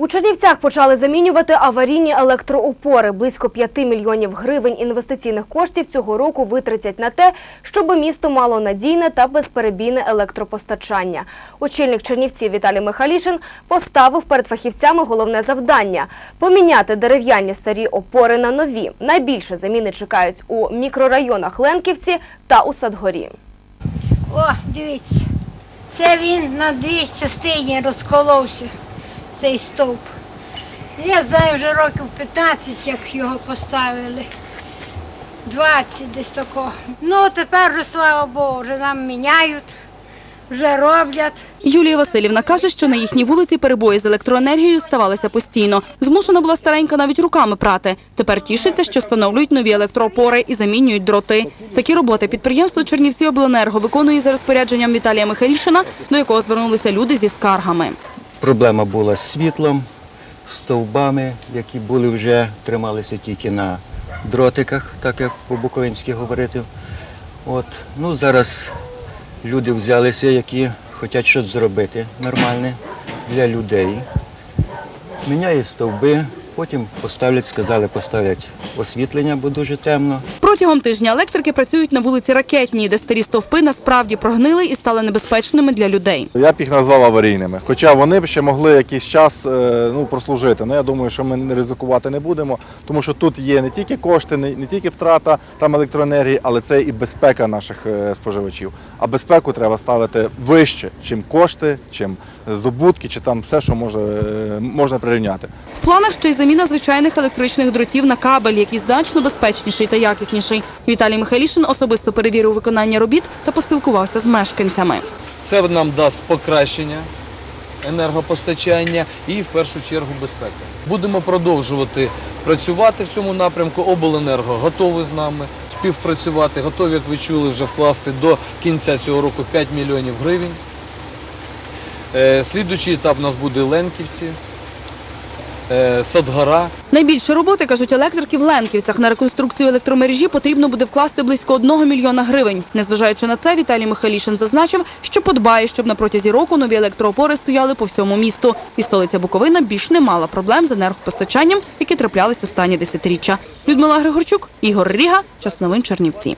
У Чернівцях почали замінювати аварійні електроопори. Близько 5 мільйонів гривень інвестиційних коштів цього року витратять на те, щоб місто мало надійне та безперебійне електропостачання. Очільник Чернівців Віталій Михалішин поставив перед фахівцями головне завдання – поміняти дерев'яні старі опори на нові. Найбільше заміни чекають у мікрорайонах Ленківці та у Садгорі. О, дивіться, це він на дві частині розколовся, цей стовп. Я знаю вже років 15, як його поставили. 20 десь такого. Ну, тепер слава Богу, вже нам міняють, вже роблять. Юлія Васильівна каже, що на їхній вулиці перебої з електроенергією ставалися постійно. Змушена була старенька навіть руками прати. Тепер тішиться, що встановлюють нові електроопори і замінюють дроти. Такі роботи підприємство Чернівці Обленерго виконує за розпорядженням Віталія Михайлішина, до якого звернулися люди зі скаргами. Проблема була з світлом, стовбами, які були вже трималися тільки на дротиках, так як по-буковинськи говорити. От. Ну, зараз люди взялися, які хочуть щось зробити нормальне для людей. Міняє стовби, потім поставлять, сказали, поставлять освітлення, бо дуже темно. Протягом тижня електрики працюють на вулиці Ракетній, де старі стовпи насправді прогнили і стали небезпечними для людей. Я б їх назвав аварійними. Хоча вони б ще могли якийсь час е, ну, прослужити. Ну, я думаю, що ми не ризикувати не будемо, тому що тут є не тільки кошти, не, не тільки втрата там електроенергії, але це і безпека наших е, споживачів. А безпеку треба ставити вище, чим кошти, чим здобутки, чи там все, що може, е, можна прирівняти. В планах ще й заміна звичайних електричних дротів на кабель, який значно безпечніший та якісніший. Віталій Михайлішин особисто перевірив виконання робіт та поспілкувався з мешканцями. Це нам дасть покращення енергопостачання і в першу чергу безпеки. Будемо продовжувати працювати в цьому напрямку. Обленерго готові з нами співпрацювати, готові, як ви чули, вже вкласти до кінця цього року 5 мільйонів гривень. Е, Слідуючий етап у нас буде Ленківці, е, Садгора. Найбільше роботи, кажуть електрики, в Ленківцях. На реконструкцію електромережі потрібно буде вкласти близько 1 мільйона гривень. Незважаючи на це, Віталій Михайлішин зазначив, що подбає, щоб на протязі року нові електроопори стояли по всьому місту. І столиця Буковина більш не мала проблем з енергопостачанням, які траплялись останні десятиріччя. Людмила Григорчук, Ігор Ріга, Час новин Чернівці.